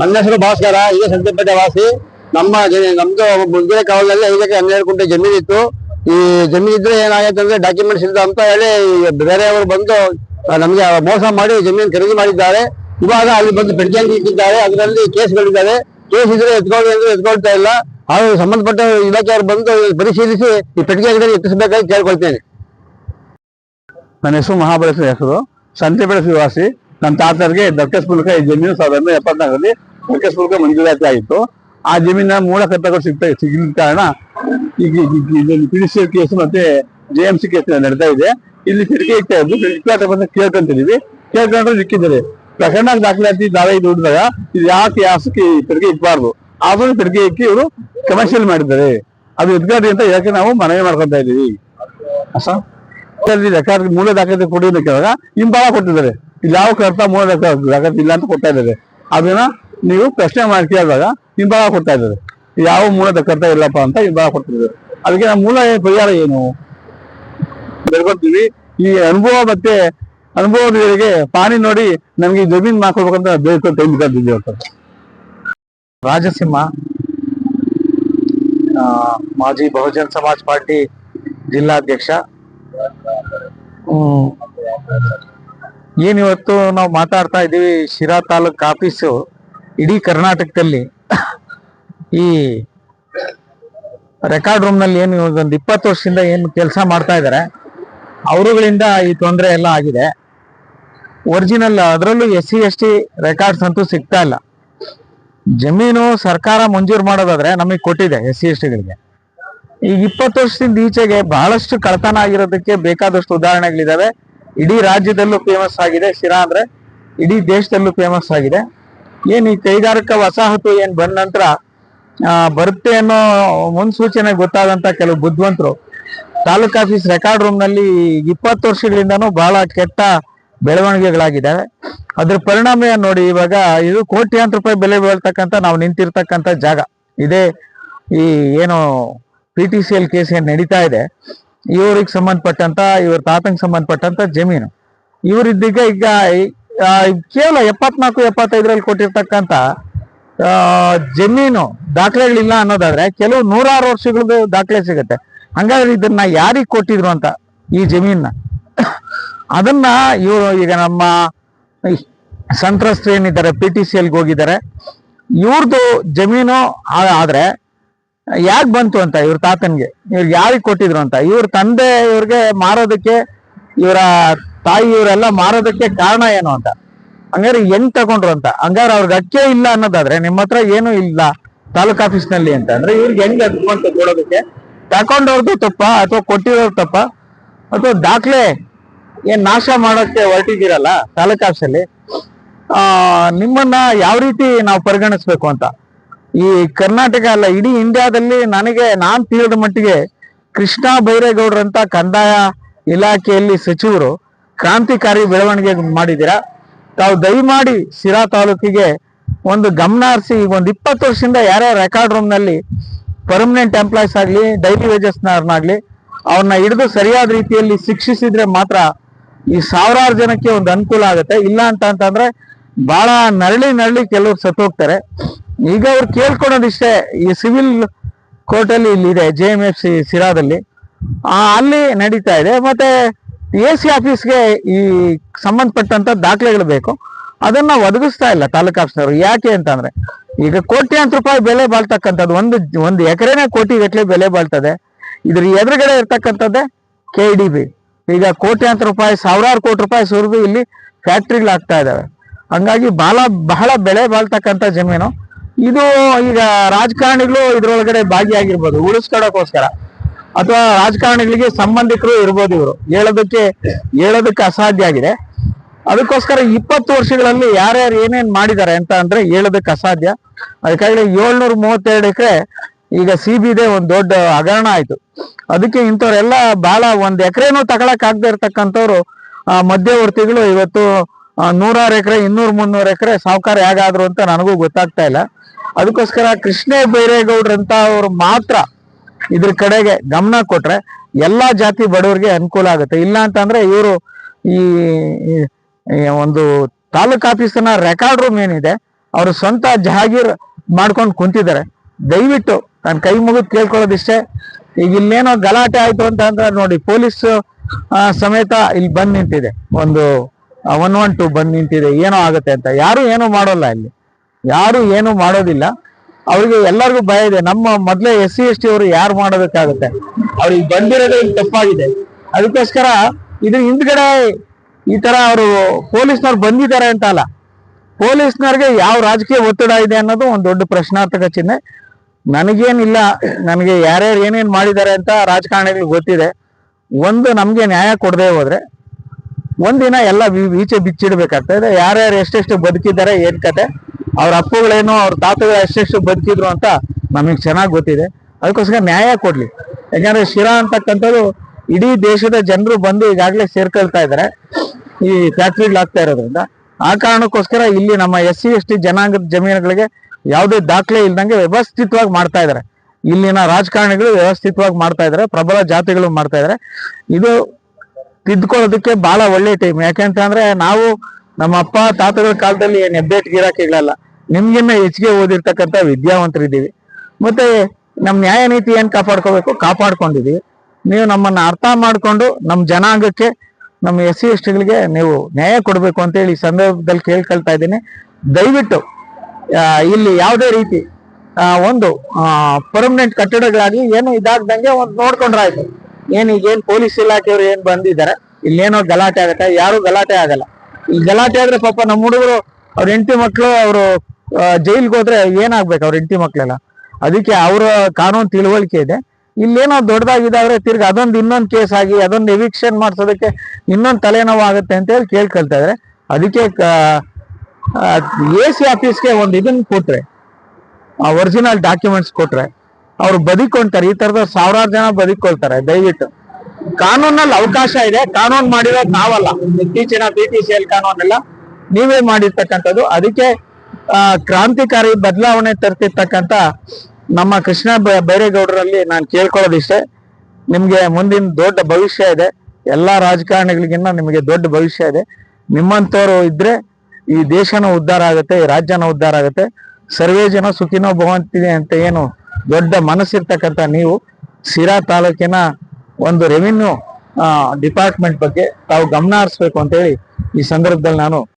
ನನ್ನ ಹೆಸರು ಭಾಸ್ಕರ ಈಗ ಸಂತೆಪೇಟೆ ವಾಸಿ. ನಮ್ಮ ನಮ್ದು ಮುಂದಿನ ಕಾಲದಲ್ಲಿ ಐದಕ್ಕೆ ಹನ್ನೆರಡು ಗುಂಟೆ ಜಮೀನಿತ್ತು ಈ ಜಮೀನ್ ಇದ್ರೆ ಏನಾಗೈತೆ ಅಂದ್ರೆ ಡಾಕ್ಯುಮೆಂಟ್ಸ್ ಇಲ್ಲ ಅಂತ ಹೇಳಿ ಬೇರೆಯವರು ಬಂದು ನಮಗೆ ಮೋಸ ಮಾಡಿ ಜಮೀನು ಖರೀದಿ ಮಾಡಿದ್ದಾರೆ. ಇವಾಗ ಅಲ್ಲಿ ಬಂದು ಪೆಡ್ಜಂಗ್ ಇಟ್ಟಿದ್ದಾರೆ. ಅದರಲ್ಲಿ ಕೇಸ್ಗಳಿದ್ದಾರೆ ಕೇಸ್ ಇದ್ರೆ ಎತ್ಕೊಳ್ಳಿ ಅಂದ್ರೆ ಎತ್ಕೊಳ್ತಾ ಇಲ್ಲ. ಹಾಗೂ ಸಂಬಂಧಪಟ್ಟ ಇಲಾಖೆಯವರು ಬಂದು ಪರಿಶೀಲಿಸಿ ಈ ಪೆಟ್ಟಿಗೆ ಅಂಗಡಿ ಎತ್ತಿಸಬೇಕಾಗಿ ಕೇಳ್ಕೊಳ್ತೇನೆ. ನನ್ನ ಹೆಸರು ಮಹಾಬಲೇಶ್ವರ ಹೆಸರು. ಸಂತೆಬೆಳೆ ವಾಸಿ. ನನ್ನ ತಾತರಿಗೆ ದರ್ಕಸ್ ಮೂಲಕ ಈ ಜಮೀನು ಸಾವಿರದ ಒಂಬೈನೂರ ಎಪ್ಪತ್ನಾಲ್ಕರಲ್ಲಿ ಮೂಲಕ ಮಂಜೂರಾತಿ ಆಗಿತ್ತು ಆ ಜಮೀನ ಮೂಲ ಕರ್ತಗಳು ಸಿಗ್ತಾ ಸಿಗಿದ ಕಾರಣ ಈಗ ಪಿ ಡಿ ಸಿ ಕೇಸ್ ಮತ್ತೆ ಜೆ ಎಂ ಸಿ ಕೇಸ್ ನಡೀತಾ ಇದೆ. ಇಲ್ಲಿ ತೆರಿಗೆ ಇಕ್ತಾ ಇದ್ದು ಫ್ಲಿಪ್ಕಾರ್ಟ್ ಬಂದು ಕೇಳ್ಕೊಂತಿದೀವಿ. ಕೇಳ್ಕೊಂಡ್ರೆ ಸಿಕ್ಕಿದ್ದಾರೆ ಪ್ರಕರಣ ದಾಖಲಾತಿ ದಾವೆ ಹುಟ್ಟಿದಾಗ ಇದು ಯಾಕೆ ಯಾಸಕ್ಕೆ ತಿರುಗಿ ಇಕ್ಬಾರ್ದು? ಆದ್ರೂ ತೆರಿಗೆ ಇಕ್ಕಿ ಇವರು ಕಮರ್ಷಿಯಲ್ ಮಾಡಿದ್ದಾರೆ. ಅದು ಎದ್ಗಾಡಿ ಅಂತ ಯಾಕೆ ನಾವು ಮನವಿ ಮಾಡ್ಕೊತಾ ಇದೀವಿ ರೆಕಾರ್ಡ್ ಮೂಲ ದಾಖಲಾತಿ ಕೊಡಿ ಕೇಳಿದಾಗ ಹಿಂಬಾಲ ಕೊಟ್ಟಿದ್ದಾರೆ. ಇಲ್ಲಿ ಯಾವ ಕರ್ತ ಮೂಲ ದಾಖಲಾತಿ ಇಲ್ಲ ಅಂತ ಕೊಡ್ತಾ ಅದನ್ನ ನೀವು ಪ್ರಶ್ನೆ ಮಾಡಿ ಕೇಳಿದಾಗ ಹಿಂಬಾಲ ಕೊಡ್ತಾ ಇದ್ದಾರೆ. ಯಾವ ಮೂಲದ ಕರ್ತ ಇಲ್ಲಪ್ಪ ಅಂತ ಹಿಂಬಾಲ ಕೊಡ್ತಿದ್ದಾರೆ. ಅದಕ್ಕೆ ನಮ್ಮ ಮೂಲ ಪರಿಹಾರ ಏನು? ಬೆಳ್ಕೊಳ್ತೀವಿ ಈ ಅನುಭವ ಮತ್ತೆ ಅನುಭವದವರಿಗೆ ಪಾನಿ ನೋಡಿ ನಮ್ಗೆ ಜಮೀನ್ ಮಾಡ್ಕೊಳ್ಬೇಕಂತ ಬೇಡ್ಕೊಂಡು ಟೈಮ್ ರಾಜಸಿಂಹ ಮಾಜಿ ಬಹುಜನ್ ಸಮಾಜ್ ಪಾರ್ಟಿ ಜಿಲ್ಲಾಧ್ಯಕ್ಷ. ಏನಿವತ್ತು ನಾವು ಮಾತಾಡ್ತಾ ಇದ್ದೀವಿ ಶಿರಾ ತಾಲೂಕ್ ಆಫೀಸು. ಇಡೀ ಕರ್ನಾಟಕದಲ್ಲಿ ಈ ರೆಕಾರ್ಡ್ ರೂಮ್ನಲ್ಲಿ ಏನು ಒಂದು ಇಪ್ಪತ್ತು ವರ್ಷದಿಂದ ಏನು ಕೆಲಸ ಮಾಡ್ತಾ ಇದ್ದಾರೆ ಅವರುಗಳಿಂದ ಈ ತೊಂದರೆ ಎಲ್ಲ ಆಗಿದೆ. ಒರಿಜಿನಲ್ ಅದರಲ್ಲೂ S C, S T records ಅಂತೂ ಸಿಗ್ತಾ ಇಲ್ಲ. ಜಮೀನು ಸರ್ಕಾರ ಮಂಜೂರು ಮಾಡೋದಾದ್ರೆ ನಮಗೆ ಕೊಟ್ಟಿದೆ ಎಸ್ ಸಿ, ಎಸ್ ಟಿಗಳಿಗೆ. ಈಗ ಇಪ್ಪತ್ತು ವರ್ಷದಿಂದ ಈಚೆಗೆ ಬಹಳಷ್ಟು ಕಳತನ ಆಗಿರೋದಕ್ಕೆ ಬೇಕಾದಷ್ಟು ಉದಾಹರಣೆಗಳಿದಾವೆ. ಇಡೀ ರಾಜ್ಯದಲ್ಲೂ ಫೇಮಸ್ ಆಗಿದೆ. ಶಿರಾ ಅಂದ್ರೆ ಇಡೀ ದೇಶದಲ್ಲೂ ಫೇಮಸ್ ಆಗಿದೆ. ಏನ್ ಈ ಕೈಗಾರಿಕಾ ವಸಾಹತು ಏನ್ ಬಂದ ನಂತರ ಬರುತ್ತೆ ಅನ್ನೋ ಮುನ್ಸೂಚನೆ ಗೊತ್ತಾದಂತ ಕೆಲವು ಬುದ್ಧಿವಂತರು. ತಾಲೂಕ್ ಆಫೀಸ್ ರೆಕಾರ್ಡ್ ರೂಮ್ನಲ್ಲಿ ಇಪ್ಪತ್ತು ವರ್ಷಗಳಿಂದನೂ ಬಹಳ ಕೆಟ್ಟ ಬೆಳವಣಿಗೆಗಳಾಗಿದ್ದಾವೆ. ಅದ್ರ ಪರಿಣಾಮ ಏನ್ ನೋಡಿ, ಇವಾಗ ಇದು ಕೋಟ್ಯಾಂತರ ರೂಪಾಯಿ ಬೆಲೆ ಬೀಳ್ತಕ್ಕಂತ ನಾವು ನಿಂತಿರ್ತಕ್ಕಂತ ಜಾಗ. ಇದೇ ಈ ಏನು P T C L case ಏನ್ ನಡೀತಾ ಇದೆ, ಇವ್ರಿಗೆ ಸಂಬಂಧಪಟ್ಟಂತ, ಇವ್ರ ತಾತಂಗೆ ಸಂಬಂಧಪಟ್ಟಂತ ಜಮೀನು. ಇವರಿದ್ದೀಗ ಈಗ ಕೇವಲ ಎಪ್ಪತ್ನಾಲ್ಕು, ಎಪ್ಪತ್ತೈದರಲ್ಲಿ ಕೊಟ್ಟಿರ್ತಕ್ಕಂಥ ಜಮೀನು ದಾಖಲೆಗಳಿಲ್ಲ ಅನ್ನೋದಾದ್ರೆ ಕೆಲವು ನೂರಾರು ವರ್ಷಗಳದ್ದು ದಾಖಲೆ ಸಿಗುತ್ತೆ. ಹಂಗಾದ್ರೆ ಇದನ್ನ ಯಾರಿಗೆ ಕೊಟ್ಟಿದ್ರು ಅಂತ ಈ ಜಮೀನ ಅದನ್ನ ಇವರು ಈಗ ನಮ್ಮ ಸಂತ್ರಸ್ತರು ಏನಿದ್ದಾರೆ ಪಿ ಟಿ ಸಿ ಎಲ್ಗೆ ಹೋಗಿದ್ದಾರೆ. ಇವ್ರದ್ದು ಜಮೀನು ಆದ್ರೆ ಯಾಕೆ ಬಂತು ಅಂತ ಇವ್ರ ತಾತನ್ಗೆ? ಇವ್ರಿಗೆ ಯಾರಿಗೆ ಕೊಟ್ಟಿದ್ರು ಅಂತ? ಇವ್ರ ತಂದೆ ಇವ್ರಿಗೆ ಮಾರೋದಕ್ಕೆ ಇವರ ತಾಯಿ ಇವರೆಲ್ಲ ಮಾರೋದಕ್ಕೆ ಕಾರಣ ಏನು ಅಂತ? ಹಂಗಾರೆ ಹೆಂಗ್ ತಗೊಂಡ್ರು ಅಂತ. ಹಂಗಾರೆ ಅವ್ರಿಗೆ ಅಕ್ಕೇ ಇಲ್ಲ ಅನ್ನೋದಾದ್ರೆ ನಿಮ್ಮ ಹತ್ರ ಏನು ಇಲ್ಲ ತಾಲೂಕ್ ಆಫೀಸ್ನಲ್ಲಿ ಅಂತ ಅಂದ್ರೆ ಇವ್ರಿಗೆ ಹೆಂಗ್ ಅದ್ಕೊಂತ ಕೊಡೋದಕ್ಕೆ? ತಕೊಂಡವ್ರದ್ದು ತಪ್ಪ ಅಥವಾ ಕೊಟ್ಟಿರೋರು ತಪ್ಪ? ಅಥವಾ ದಾಖಲೆ ಏನ್ ನಾಶ ಮಾಡೋಕೆ ಹೊರಟಿದ್ದೀರಲ್ಲ ತಾಲೂಕ್ ಆಫೀಸಲ್ಲಿ? ಆ, ನಿಮ್ಮನ್ನ ಯಾವ ರೀತಿ ನಾವು ಪರಿಗಣಿಸ್ಬೇಕು ಅಂತ? ಈ ಕರ್ನಾಟಕ ಅಲ್ಲ, ಇಡೀ ಇಂಡಿಯಾದಲ್ಲಿ ನನಗೆ, ನಾನ್ ತಿಳಿದ ಮಟ್ಟಿಗೆ ಕೃಷ್ಣ ಬೈರೇಗೌಡರಂತ ಕಂದಾಯ ಇಲಾಖೆಯಲ್ಲಿ ಸಚಿವರು ಕ್ರಾಂತಿಕಾರಿ ಬೆಳವಣಿಗೆ ಮಾಡಿದ್ದೀರಾ? ತಾವು ದಯಮಾಡಿ ಶಿರಾ ತಾಲೂಕಿಗೆ ಒಂದು ಗಮನ ಹರಿಸಿ ಒಂದು ಇಪ್ಪತ್ತು ವರ್ಷದಿಂದ ಯಾರ್ಯಾರ ರೆಕಾರ್ಡ್ ರೂಮ್ನಲ್ಲಿ ಪರ್ಮನೆಂಟ್ ಎಂಪ್ಲಾಯ್ಸ್ ಆಗಲಿ ಡೈಲಿ ವೇಜಸ್ ನಾಗ್ಲಿ ಅವ್ರನ್ನ ಹಿಡಿದು ಸರಿಯಾದ ರೀತಿಯಲ್ಲಿ ಶಿಕ್ಷಿಸಿದ್ರೆ ಮಾತ್ರ ಈ ಸಾವಿರಾರು ಜನಕ್ಕೆ ಒಂದು ಅನುಕೂಲ ಆಗುತ್ತೆ. ಇಲ್ಲ ಅಂತ ಅಂತಂದ್ರೆ ಬಹಳ ನರಳಿ ನರಳಿ ಕೆಲವರು ಸತ್ತು ಹೋಗ್ತಾರೆ. ಈಗ ಅವ್ರು ಕೇಳ್ಕೊಳೋದಿಷ್ಟೇ, ಈ ಸಿವಿಲ್ ಕೋರ್ಟ್ ಅಲ್ಲಿ ಇಲ್ಲಿ ಇದೆ ಜೆ ಎಂ ಎಫ್ ಸಿ ಸಿರಾದಲ್ಲಿ ಅಲ್ಲಿ ನಡೀತಾ ಇದೆ. ಮತ್ತೆ ಎ ಸಿ ಆಫೀಸ್ಗೆ ಈ ಸಂಬಂಧಪಟ್ಟಂತ ದಾಖಲೆಗಳು ಬೇಕು. ಅದನ್ನ ಒದಗಿಸ್ತಾ ಇಲ್ಲ ತಾಲೂಕು ಆಫೀಸರ್ ಯಾಕೆ ಅಂತಂದ್ರೆ, ಈಗ ಕೋಟ್ಯಾಂತರ ರೂಪಾಯಿ ಬೆಲೆ ಬಾಳ್ತಕ್ಕಂಥದ್ದು, ಒಂದು ಒಂದು ಎಕರೆನೇ ಕೋಟಿ ಗಟ್ಟಲೆ ಬೆಲೆ ಬಾಳ್ತದೆ. ಇದ್ರ ಎದುರುಗಡೆ ಇರ್ತಕ್ಕಂಥದ್ದೇ ಕೆ ಡಿ ಬಿ. ಈಗ ಕೋಟ್ಯಾಂತರ ರೂಪಾಯಿ, ಸಾವಿರಾರು ಕೋಟಿ ರೂಪಾಯಿ ಸುರಿದು ಇಲ್ಲಿ ಫ್ಯಾಕ್ಟ್ರಿಗಳು ಆಗ್ತಾ ಇದಾವೆ. ಹಂಗಾಗಿ ಬಹಳ ಬಹಳ ಬೆಲೆ ಬಾಳ್ತಕ್ಕಂಥ ಜಮೀನು. ಇದು ಈಗ ರಾಜಕಾರಣಿಗಳು ಇದ್ರೊಳಗಡೆ ಭಾಗಿಯಾಗಿರ್ಬೋದು. ಉಳಿಸ್ಕೊಳಕ್ಕೋಸ್ಕರ ಅಥವಾ ರಾಜಕಾರಣಿಗಳಿಗೆ ಸಂಬಂಧಿಕರು ಇರ್ಬೋದು ಇವರು. ಹೇಳೋದಕ್ಕೆ ಹೇಳೋದಕ್ಕೆ ಅಸಾಧ್ಯ ಆಗಿದೆ. ಅದಕ್ಕೋಸ್ಕರ ಇಪ್ಪತ್ತು ವರ್ಷಗಳಲ್ಲಿ ಯಾರ್ಯಾರು ಏನೇನ್ ಮಾಡಿದ್ದಾರೆ ಅಂತ ಅಂದ್ರೆ ಹೇಳೋದಕ್ಕೆ ಅಸಾಧ್ಯ. ಅದಕ್ಕಾಗಿ ಏಳ್ನೂರ ಮೂವತ್ತೆರಡು ಎಕರೆ ಈಗ ಸಿ ಬಿದೆ ಒಂದು ದೊಡ್ಡ ಹಗರಣ ಆಯ್ತು. ಅದಕ್ಕೆ ಇಂಥವ್ರೆಲ್ಲ ಬಹಳ ಒಂದ್ ಎಕರೆನೂ ತಗೊಳಕ್ ಆಗದೆ ಇರ್ತಕ್ಕಂಥವ್ರು ಮಧ್ಯವರ್ತಿಗಳು ಇವತ್ತು ನೂರಾರು ಎಕರೆ, ಇನ್ನೂರ್ ಮುನ್ನೂರು ಎಕರೆ ಸಾವುಕಾರ ಹೇಗಾದ್ರು ಅಂತ ನನಗೂ ಗೊತ್ತಾಗ್ತಾ ಇಲ್ಲ. ಅದಕ್ಕೋಸ್ಕರ ಕೃಷ್ಣೇ ಬೈರೇಗೌಡ್ರಂತ ಅವ್ರು ಮಾತ್ರ ಇದ್ರ ಕಡೆಗೆ ಗಮನ ಕೊಟ್ರೆ ಎಲ್ಲಾ ಜಾತಿ ಬಡವರಿಗೆ ಅನುಕೂಲ ಆಗುತ್ತೆ. ಇಲ್ಲ ಅಂತಂದ್ರೆ ಇವರು ಈ ಒಂದು ತಾಲೂಕ್ ಆಫೀಸ್ನ ರೆಕಾರ್ಡ್ ರೂಮ್ ಏನಿದೆ, ಅವರು ಸ್ವಂತ ಜಹಾಗೀರ್ ಮಾಡ್ಕೊಂಡು ಕುಂತಿದ್ದಾರೆ. ದಯವಿಟ್ಟು ನಾನು ಕೈ ಮುಗಿದು ಕೇಳ್ಕೊಳ್ಳೋದಿಷ್ಟೇ. ಈಗ ಇಲ್ಲೇನೋ ಗಲಾಟೆ ಆಯ್ತು ಅಂತ ಅಂದ್ರೆ ನೋಡಿ, ಪೊಲೀಸ್ ಸಮೇತ ಇಲ್ಲಿ ಬಂದ್ ನಿಂತಿದೆ. ಒಂದು ಒನ್ ಒನ್ ಟು ಬಂದ್ ನಿಂತಿದೆ. ಏನೋ ಆಗುತ್ತೆ ಅಂತ. ಯಾರು ಏನು ಮಾಡೋಲ್ಲ ಇಲ್ಲಿ. ಯಾರು ಏನು ಮಾಡೋದಿಲ್ಲ. ಅವ್ರಿಗೆ ಎಲ್ಲರಿಗೂ ಭಯ ಇದೆ. ನಮ್ಮ ಮೊದ್ಲೇ ಎಸ್ ಸಿ, ಎಸ್ ಟಿ ಅವರು ಯಾರು ಮಾಡಬೇಕಾಗುತ್ತೆ ಅವ್ರಿಗೆ ಬಂದಿರೋದೇ ತಪ್ಪಾಗಿದೆ. ಅದಕ್ಕೋಸ್ಕರ ಇದ್ರ ಹಿಂದ್ಗಡೆ ಈ ತರ ಅವರು ಪೊಲೀಸ್ನವ್ರು ಬಂದಿದ್ದಾರೆ ಅಂತ ಅಲ್ಲ. ಪೊಲೀಸ್ನವ್ರಿಗೆ ಯಾವ ರಾಜಕೀಯ ಒತ್ತಡ ಇದೆ ಅನ್ನೋದು ಒಂದು ದೊಡ್ಡ ಪ್ರಶ್ನಾರ್ಥಕ ಚಿಹ್ನೆ. ನನಗೇನಿಲ್ಲ, ನನಗೆ ಯಾರ್ಯಾರು ಏನೇನು ಮಾಡಿದ್ದಾರೆ ಅಂತ ರಾಜಕಾರಣಿಗಳಿಗೆ ಗೊತ್ತಿದೆ. ಒಂದು ನಮ್ಗೆ ನ್ಯಾಯ ಕೊಡದೆ ಹೋದ್ರೆ ಒಂದಿನ ಎಲ್ಲ ಈಚೆ ಬಿಚ್ಚಿಡ್ಬೇಕಾಗ್ತದೆ. ಯಾರ್ಯಾರು ಎಷ್ಟೆಷ್ಟು ಬದುಕಿದ್ದಾರೆ, ಏನ್ ಕತೆ. ಅವ್ರ ಅಪ್ಪುಗಳೇನು ಅವ್ರ ತಾತಗಳು ಎಷ್ಟೆಷ್ಟು ಬದುಕಿದ್ರು ಅಂತ ನಮಗೆ ಚೆನ್ನಾಗಿ ಗೊತ್ತಿದೆ. ಅದಕ್ಕೋಸ್ಕರ ನ್ಯಾಯ ಕೊಡ್ಲಿ. ಯಾಕಂದ್ರೆ ಶಿರಾ ಅಂತಕ್ಕಂಥದ್ದು ಇಡೀ ದೇಶದ ಜನರು ಬಂದು ಈಗಾಗಲೇ ಸೇರ್ಕೊಳ್ತಾ ಇದ್ದಾರೆ ಈ ಫ್ಯಾಕ್ಟ್ರಿಗಳಾಗ್ತಾ ಇರೋದ್ರಿಂದ. ಆ ಕಾರಣಕ್ಕೋಸ್ಕರ ಇಲ್ಲಿ ನಮ್ಮ ಎಸ್ ಸಿ, ಎಸ್ ಟಿ ಜನಾಂಗದ ಜಮೀನುಗಳಿಗೆ ಯಾವುದೇ ದಾಖಲೆ ಇಲ್ದಂಗೆ ವ್ಯವಸ್ಥಿತವಾಗಿ ಮಾಡ್ತಾ ಇದ್ದಾರೆ ಇಲ್ಲಿನ ರಾಜಕಾರಣಿಗಳು ವ್ಯವಸ್ಥಿತವಾಗಿ ಮಾಡ್ತಾ ಇದ್ದಾರೆ ಪ್ರಬಲ ಜಾತಿಗಳು ಮಾಡ್ತಾ ಇದ್ದಾರೆ ಇದು ತಿದ್ಕೊಳ್ಳೋದಕ್ಕೆ ಬಹಳ ಒಳ್ಳೆ ಟೈಮ್. ಯಾಕೆಂತಂದ್ರೆ ನಾವು ನಮ್ಮ ಅಪ್ಪ ತಾತಗಳ ಕಾಲದಲ್ಲಿ ಏನ್ ಹೆಬ್ಬೆಟ್ ಗಿರಾಕಿಗಳಲ್ಲ ನಿಮ್ಗಿನ್ನ ಹೆಚ್ಚಿಗೆ ಓದಿರ್ತಕ್ಕಂಥ ವಿದ್ಯಾವಂತರಿದ್ದೀವಿ. ಮತ್ತೆ ನಮ್ಮ ನ್ಯಾಯ ನೀತಿ ಏನ್ ಕಾಪಾಡ್ಕೋಬೇಕು? ಕಾಪಾಡ್ಕೊಂಡಿದೀವಿ. ನೀವು ನಮ್ಮನ್ನ ಅರ್ಥ ಮಾಡ್ಕೊಂಡು ನಮ್ಮ ಜನಾಂಗಕ್ಕೆ ನಮ್ಮ ಎಸ್ ಸಿ ಎಸ್ ಟಿಗಳಿಗೆ ನೀವು ನ್ಯಾಯ ಕೊಡಬೇಕು ಅಂತ ಹೇಳಿ ಈ ಸಂದರ್ಭದಲ್ಲಿ ಕೇಳ್ಕೊಳ್ತಾ ಇದ್ದೀನಿ. ದಯವಿಟ್ಟು ಇಲ್ಲಿ ಯಾವುದೇ ರೀತಿ ಒಂದು ಪರ್ಮನೆಂಟ್ ಕಟ್ಟಡಗಳಾಗಿ ಏನು ಇದಾಗ್ದಂಗೆ ಒಂದು ನೋಡ್ಕೊಂಡ್ರಾಯ್ತು. ಏನು ಈಗೇನು ಪೊಲೀಸ್ ಇಲಾಖೆಯವರು ಏನು ಬಂದಿದ್ದಾರೆ, ಇಲ್ಲೇನೋ ಗಲಾಟೆ ಆಗುತ್ತೆ, ಯಾರು ಗಲಾಟೆ ಆಗಲ್ಲ. ಗಲಾಟೆ ಆದ್ರೆ ಪಾಪ ನಮ್ಮ ಹುಡುಗರು ಅವ್ರ ಹೆಂಡತಿ ಮಕ್ಕಳು ಅವರು ಜೈಲ್ಗೆ ಹೋದ್ರೆ ಏನಾಗ್ಬೇಕು ಅವ್ರ ಹೆಂಡತಿ ಮಕ್ಕಳೆಲ್ಲ ಅದಕ್ಕೆ ಅವರ ಕಾನೂನು ತಿಳುವಳಿಕೆ ಇದೆ. ಇಲ್ಲೇನೋ ದೊಡ್ಡದಾಗಿದ್ದಾದ್ರೆ ತಿರ್ಗಿ ಅದೊಂದು ಇನ್ನೊಂದು ಕೇಸ್ ಆಗಿ ಅದೊಂದು ಎವಿಕ್ಷನ್ ಮಾಡ್ಸೋದಕ್ಕೆ ಇನ್ನೊಂದು ತಲೆನೋವು ಆಗುತ್ತೆ ಅಂತ ಹೇಳಿ ಕೇಳ್ಕೊಳ್ತಾ ಇದ್ರೆ. ಅದಕ್ಕೆ ಎ ಸಿ ಆಫೀಸ್ಗೆ ಒಂದು ಇದನ್ನ ಕೊಟ್ರೆ ಒರಿಜಿನಲ್ ಡಾಕ್ಯುಮೆಂಟ್ಸ್ ಕೊಟ್ರೆ, ಅವ್ರು ಬದುಕೊಂತಾರೆ. ಈ ತರದ ಸಾವಿರಾರು ಜನ ಬದುಕೊಳ್ತಾರೆ, ದಯವಿಟ್ಟು. ಕಾನೂನಲ್ಲಿ ಅವಕಾಶ ಇದೆ. ಕಾನೂನು ಮಾಡಿರೋ ನಾವಲ್ಲ. ಇತ್ತೀಚಿನ ಪಿ ಟಿ ಸಿ ಎಲ್ ಕಾನೂನೆಲ್ಲ. ನೀವೇ ಮಾಡಿರ್ತಕ್ಕಂಥದ್ದು. ಅದಕ್ಕೆ ಕ್ರಾಂತಿಕಾರಿ ಬದಲಾವಣೆ ತರ್ತಿರ್ತಕ್ಕಂಥ ನಮ್ಮ ಕೃಷ್ಣ ಬೈರೇಗೌಡರಲ್ಲಿ ನಾನು ಕೇಳ್ಕೊಳ್ಳೋದಿಷ್ಟೇ. ನಿಮ್ಗೆ ಮುಂದಿನ ದೊಡ್ಡ ಭವಿಷ್ಯ ಇದೆ. ಎಲ್ಲಾ ರಾಜಕಾರಣಿಗಳಿಗಿನ್ನ ನಿಮಗೆ ದೊಡ್ಡ ಭವಿಷ್ಯ ಇದೆ. ನಿಮ್ಮಂತವ್ರು ಇದ್ರೆ ಈ ದೇಶನ ಉದ್ಧಾರ ಆಗುತ್ತೆ, ಈ ರಾಜ್ಯನ ಉದ್ಧಾರ ಆಗುತ್ತೆ. ಸರ್ವೇ ಜನ ಸುಖಿನೋ ಭವಂತಿದೆ ಅಂತ ಏನು ದೊಡ್ಡ ಮನಸ್ಸಿರ್ತಕ್ಕಂಥ ನೀವು ಸಿರಾ ತಾಲೂಕಿನ ಒಂದು ರೆವಿನ್ಯೂ ಡಿಪಾರ್ಟ್ಮೆಂಟ್ ಬಗ್ಗೆ ತಾವು ಗಮನ ಹರಿಸ್ಬೇಕು ಅಂತೇಳಿ ಈ ಸಂದರ್ಭದಲ್ಲಿ ನಾನು